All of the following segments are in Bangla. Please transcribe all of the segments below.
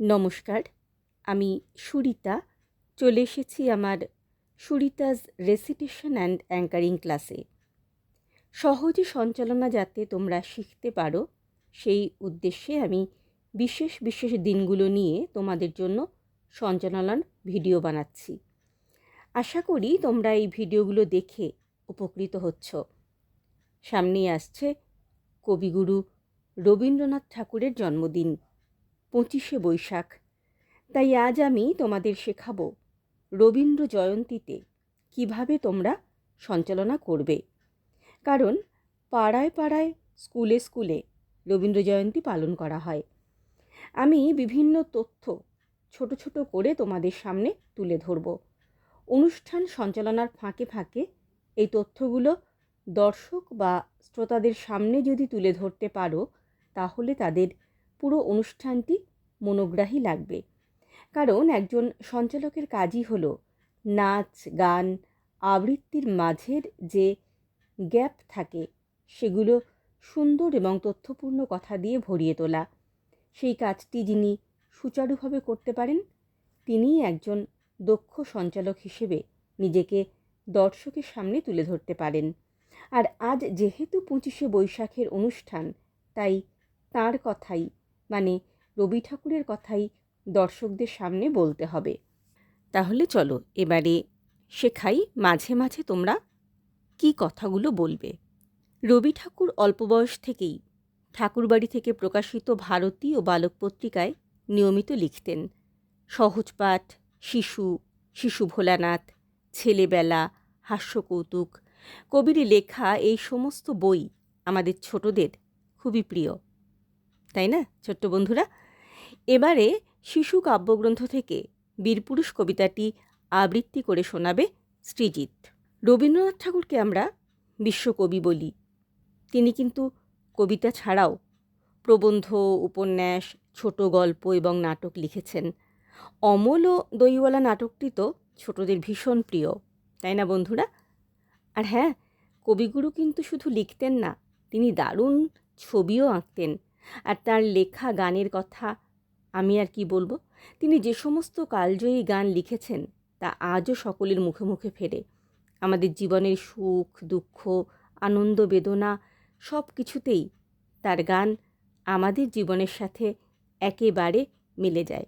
নমস্কার, আমি সুরিতা, চলে এসেছি আমার সুরিতাজ রেসিটেশন অ্যান্ড অ্যাঙ্কারিং ক্লাসে সহজে সঞ্চালনা যাতে তোমরা শিখতে পারো, সেই উদ্দেশ্যে আমি বিশেষ বিশেষ দিনগুলো নিয়ে তোমাদের জন্য সঞ্চালনার ভিডিও বানাচ্ছি। আশা করি তোমরা এই ভিডিওগুলো দেখে উপকৃত হচ্ছ। সামনেই আসছে কবিগুরু রবীন্দ্রনাথ ঠাকুরের জন্মদিন। পঁচিশে বৈশাখ। তাই আজ আমি তোমাদের শেখাবো রবীন্দ্র জয়ন্তীতে কীভাবে তোমরা সঞ্চালনা করবে। কারণ পাড়ায় পাড়ায়, স্কুলে স্কুলে রবীন্দ্র জয়ন্তী পালন করা হয়। আমি বিভিন্ন তথ্য ছোট ছোট করে তোমাদের সামনে তুলে ধরব। অনুষ্ঠান সঞ্চালনার ফাঁকে ফাঁকে এই তথ্যগুলো দর্শক বা শ্রোতাদের সামনে যদি তুলে ধরতে পারো, তাহলে তাদের পুরো অনুষ্ঠানটি মনোগ্রাহী লাগবে। কারণ একজন সঞ্চালকের কাজই হলো নাচ, গান, আবৃত্তির মাঝের যে গ্যাপ থাকে, সেগুলো সুন্দর এবং তথ্যপূর্ণ কথা দিয়ে ভরিয়ে তোলা। সেই কাজটি যিনি সুচারুভাবে করতে পারেন, তিনিই একজন দক্ষ সঞ্চালক হিসেবে নিজেকে দর্শকের সামনে তুলে ধরতে পারেন। আর আজ যেহেতু পঁচিশে বৈশাখের অনুষ্ঠান, তাই তার কথাই মানে রবি ঠাকুরের কথাই দর্শকদের সামনে বলতে হবে। তাহলে চলো, এবারে শেখাই মাঝে মাঝে তোমরা কি কথাগুলো বলবে। রবি ঠাকুর অল্প বয়স থেকেই ঠাকুরবাড়ি থেকে প্রকাশিত ভারতী ও বালক পত্রিকায় নিয়মিত লিখতেন। সহজ পাঠ, শিশু শিশু ভোলানাথ, ছেলেবেলা, হাস্যকৌতুক, কবির লেখা, এই সমস্ত বই আমাদের ছোটদের খুবই প্রিয়। তাই না, ছোট্ট বন্ধুরা? এবারে শিশু কাব্যগ্রন্থ থেকে বীরপুরুষ কবিতাটি আবৃত্তি করে শোনাবে শ্রীজিৎ। রবীন্দ্রনাথ ঠাকুরকে আমরা বিশ্বকবি বলি। তিনি কিন্তু কবিতা ছাড়াও প্রবন্ধ, উপন্যাস, ছোট গল্প এবং নাটক লিখেছেন। অমল ও দইওয়ালা নাটকটি তো ছোটদের ভীষণ প্রিয়, তাই না বন্ধুরা? আর হ্যাঁ কবিগুরু কিন্তু শুধু লিখতেন না, তিনি দারুণ ছবিও আঁকতেন। আর তার লেখা গানের কথা আমি আর কি বলব? তিনি যে সমস্ত কালজয়ী গান লিখেছেন, তা আজও সকলের মুখে মুখে ফেরে। আমাদের জীবনের সুখ, দুঃখ, আনন্দ, বেদনা সব কিছুতেই তার গান আমাদের জীবনের সাথে একেবারে মিলে যায়।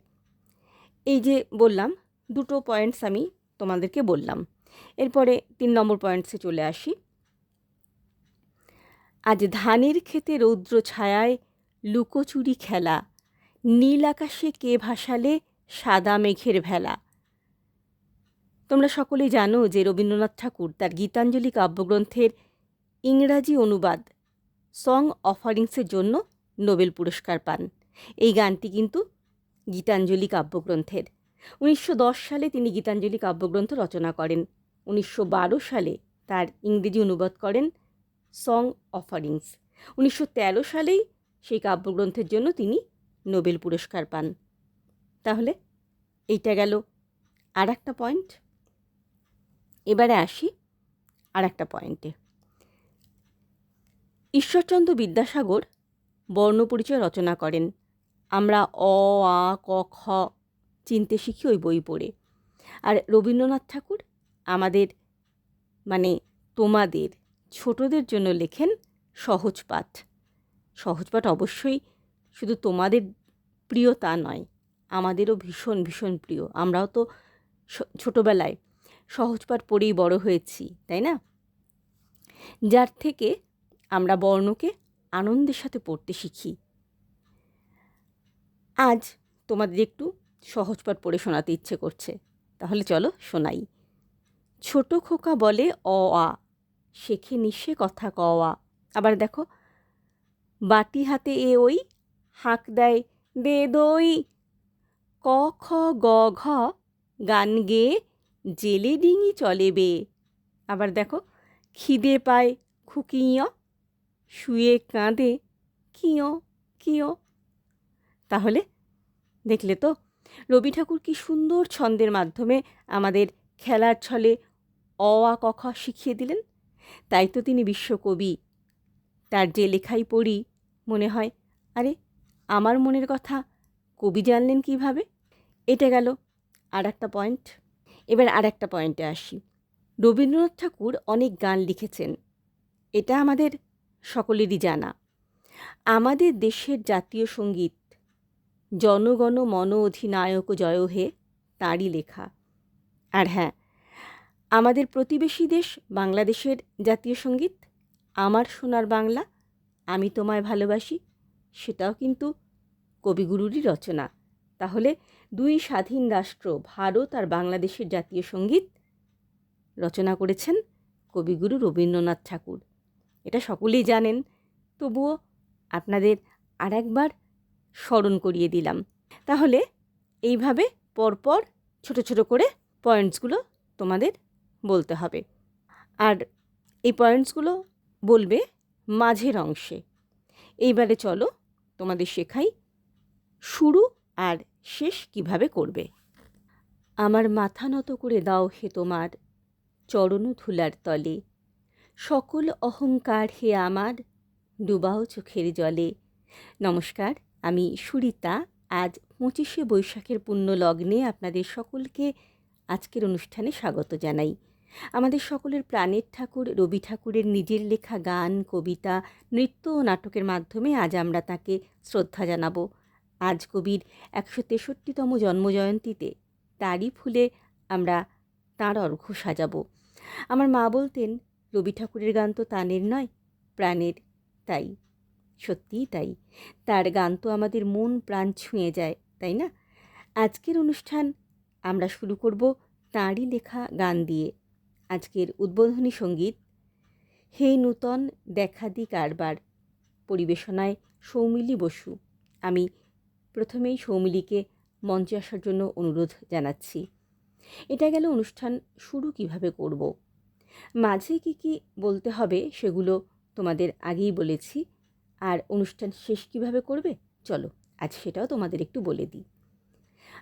এই যে বললাম, দুটো পয়েন্টস আমি তোমাদেরকে বললাম। এরপরে তিন নম্বর পয়েন্টসে চলে আসি। আজ ধানের ক্ষেতে রৌদ্র ছায়ায় লুকোচুরি খেলা। নীল আকাশে কে ভাসালে সাদা মেঘের ভেলা। তোমরা সকলেই জানো যে রবীন্দ্রনাথ ঠাকুর তার গীতাঞ্জলি কাব্যগ্রন্থের ইংরাজি অনুবাদ সং অফারিংসের জন্য নোবেল পুরস্কার পান। এই গানটি কিন্তু গীতাঞ্জলি কাব্যগ্রন্থের। উনিশশো দশ সালে তিনি গীতাঞ্জলি কাব্যগ্রন্থ রচনা করেন। উনিশশো বারো সালে তার ইংরেজি অনুবাদ করেন সং অফারিংস উনিশশো তেরো সালেই সেই কাব্যগ্রন্থের জন্য তিনি নোবেল পুরস্কার পান। তাহলে এইটা গেল আর একটা পয়েন্ট। এবারে আসি আর একটা পয়েন্টে। ঈশ্বরচন্দ্র বিদ্যাসাগর বর্ণপরিচয় রচনা করেন। আমরা অ, আ, ক, খ চিনতে শিখি ওই বই পড়ে। আর রবীন্দ্রনাথ ঠাকুর আমাদের মানে তোমাদের, ছোটদের জন্য লেখেন সহজ পাঠ সহজ পাঠ অবশ্যই, শুধু তোমাদের প্রিয় তা নয়, আমাদেরও ভীষণ ভীষণ প্রিয়। আমরাও তো ছোটোবেলায় সহজ পাঠ পড়েই বড় হয়েছি, তাই না? যার থেকে আমরা বর্ণকে আনন্দের সাথে পড়তে শিখি। আজ তোমাদের একটু সহজ পাঠ পড়ে শোনাতে ইচ্ছে করছে। তাহলে চলো শোনাই। ছোট খোকা বলে অ আ শেখে নিশে কথা কওয়া আবার দেখো বাটি হাতে এ ওই হাঁক দেয়, দে দই। ক খ গ ঘ গান গেয়ে জেলে ডিঙি চলে বে। আবার দেখো, খিদে পায়, খুকিয়, শুয়ে কাঁদে, কিয় কিয়। তাহলে দেখলে তো, রবি ঠাকুর কি সুন্দর ছন্দের মাধ্যমে আমাদের খেলার ছলে অ আ ক খ শিখিয়ে দিলেন? তাই তো তিনি বিশ্বকবি। তার যে লেখাই পড়ি, মনে হয়, আরে, আমার মনের কথা কবি জানলেন কীভাবে? এটা গেল আর একটা পয়েন্ট। এবার আর একটা পয়েন্টে আসি। রবীন্দ্রনাথ ঠাকুর অনেক গান লিখেছেন। এটা আমাদের সকলেরই জানা। আমাদের দেশের জাতীয় সংগীত, জনগণ মন অধিনায়ক জয় হে তাঁরই লেখা। আর হ্যাঁ আমাদের প্রতিবেশী দেশ বাংলাদেশের জাতীয় সংগীত আমার সোনার বাংলা, আমি তোমায় ভালোবাসি, সেটাও কিন্তু কবিগুরুরই রচনা। তাহলে দুই স্বাধীন রাষ্ট্র, ভারত আর বাংলাদেশের জাতীয় সংগীত রচনা করেছেন কবিগুরু রবীন্দ্রনাথ ঠাকুর। এটা সকলেই জানেন, তবুও আপনাদের আর একবার স্মরণ করিয়ে দিলাম। তাহলে এইভাবে পরপর ছোট ছোট করে পয়েন্টসগুলো তোমাদের বলতে হবে। আর এই পয়েন্টসগুলো বলবে, মাঝের অংশে। এইবারে চলো তোমাদের শেখাই শুরু আর শেষ কীভাবে করবে। আমার মাথা নত করে দাও হে তোমার চরণ ধুলার তলে। সকল অহংকার হে আমার, ডুবাও চোখের জলে। নমস্কার, আমি সুরিতা। আজ পঁচিশে বৈশাখের পুণ্য লগ্নে আপনাদের সকলকে আজকের অনুষ্ঠানে স্বাগত জানাই। আমাদের সকলের প্রাণের ঠাকুর রবি ঠাকুরের নিজের লেখা গান, কবিতা, নৃত্য ও নাটকের মাধ্যমে আজ আমরা তাকে শ্রদ্ধা জানাব। আজ কবির একশো তেষট্টিতম জন্মজয়ন্তীতে তারই ফুলে আমরা তাঁর অর্ঘ্য সাজাবো। আমার মা বলতেন, রবি ঠাকুরের গান তো তানের নয়, প্রাণের তাই, সত্যিই তাই। তার গান তো আমাদের মন প্রাণ ছুঁয়ে যায়, তাই না? আজকের অনুষ্ঠান আমরা শুরু করব তাঁরই লেখা গান দিয়ে। আজকের উদ্বোধনী সংগীত, হে নূতন দেখা দি কারবার পরিবেশনায় সৌমিলি বসু। আমি প্রথমেই সৌমিলিকে মঞ্চে আসার জন্য অনুরোধ জানাচ্ছি। এটা গেল অনুষ্ঠান শুরু কীভাবে করব? মাঝে কি কি বলতে হবে সেগুলো তোমাদের আগেই বলেছি। আর অনুষ্ঠান শেষ কীভাবে করবে? চলো, আজ সেটাও তোমাদের একটু বলে দিই।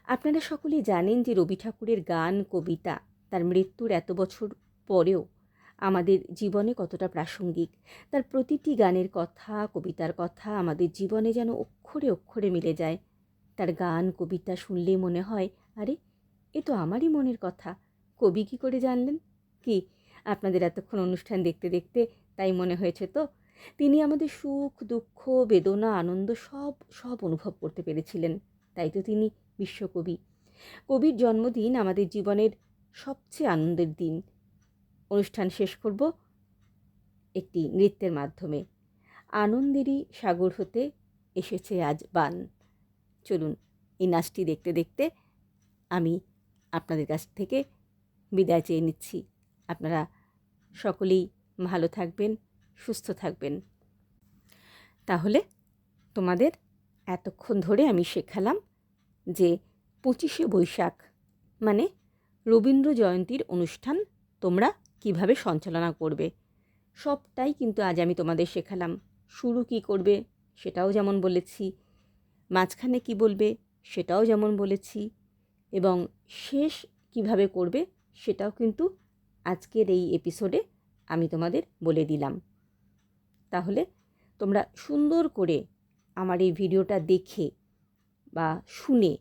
আপনারা সকলেই জানেন যে রবি ঠাকুরের গান, কবিতা তার মৃত্যুর এত বছর পরেও আমাদের জীবনে কতটা প্রাসঙ্গিক। তার প্রতিটি গানের কথা, কবিতার কথা আমাদের জীবনে যেন অক্ষরে অক্ষরে মিলে যায়। তার গান, কবিতা শুনলে মনে হয়, আরে, এ তো আমারই মনের কথা। কবি কী করে জানলেন? কি, আপনাদের এতক্ষণ অনুষ্ঠান দেখতে দেখতে তাই মনে হয়েছে তো? তিনি আমাদের সুখ, দুঃখ, বেদনা, আনন্দ সব সব অনুভব করতে পেরেছিলেন। তাই তো তিনি বিশ্বকবি। কবির জন্মদিন আমাদের জীবনের সবচেয়ে আনন্দের দিন। অনুষ্ঠান শেষ করব একটি নৃত্যের মাধ্যমে। আনন্দেরই সাগর হতে এসেছে আজ বান। চলুন এই নাচটি দেখতে দেখতে আমি আপনাদের কাছ থেকে বিদায় চেয়ে নিচ্ছি। আপনারা সকলেই ভালো থাকবেন, সুস্থ থাকবেন। তাহলে তোমাদের এতক্ষণ ধরে আমি শেখালাম যে পঁচিশে বৈশাখ মানে রবীন্দ্র জয়ন্তীর অনুষ্ঠান তোমরা কীভাবে সঞ্চালনা করবে? সবটাই কিন্তু আজ আমি তোমাদের শেখালাম। শুরু কি করবে সেটাও যেমন বলেছি, মাঝখানে কি বলবে সেটাও যেমন বলেছি এবং শেষ কীভাবে করবে সেটাও কিন্তু আজকের এই এপিসোডে আমি তোমাদের বলে দিলাম। তাহলে তোমরা সুন্দর করে আমার এই ভিডিওটা দেখে বা শুনে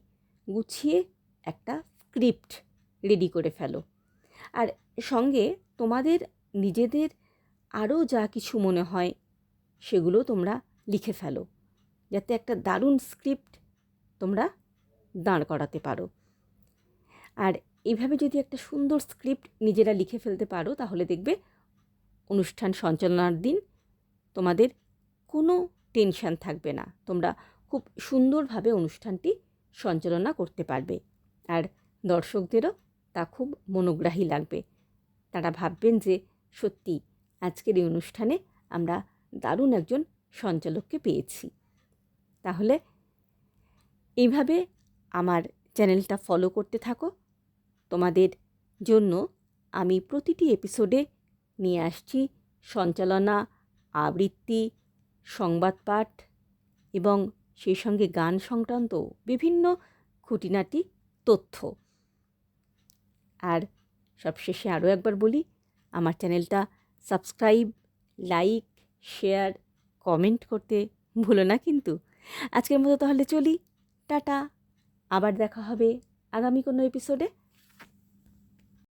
গুছিয়ে একটা স্ক্রিপ্ট রেডি করে ফেলো। আর সঙ্গে তোমাদের নিজেদের আরও যা কিছু মনে হয়, সেগুলো তোমরা লিখে ফেলো। যাতে একটা দারুণ স্ক্রিপ্ট তোমরা দাঁড় করাতে পারো। আর এইভাবে যদি একটা সুন্দর স্ক্রিপ্ট নিজেরা লিখে ফেলতে পারো, তাহলে দেখবে অনুষ্ঠান সঞ্চালনার দিন তোমাদের কোনো টেনশান থাকবে না। তোমরা খুব সুন্দরভাবে অনুষ্ঠানটি সঞ্চালনা করতে পারবে। আর দর্শকদেরও তা খুব মনোগ্রাহী লাগবে। তারা ভাববেন যে সত্যি আজকের এই অনুষ্ঠানে আমরা দারুণ একজন সঞ্চালককে পেয়েছি। তাহলে এইভাবে আমার চ্যানেলটা ফলো করতে থাকো। তোমাদের জন্য আমি প্রতিটি এপিসোডে নিয়ে আসছি সঞ্চালনা, আবৃত্তি সংবাদ পাঠ এবং সেই সঙ্গে গান সংক্রান্ত বিভিন্ন খুঁটিনাটি তথ্য। আর সবশেষে আরও একবার বলি, আমার চ্যানেলটা সাবস্ক্রাইব, লাইক, শেয়ার, কমেন্ট করতে ভুলো না কিন্তু। আজকের মতো তাহলে চলি, টাটা। আবার দেখা হবে আগামী কোনো এপিসোডে।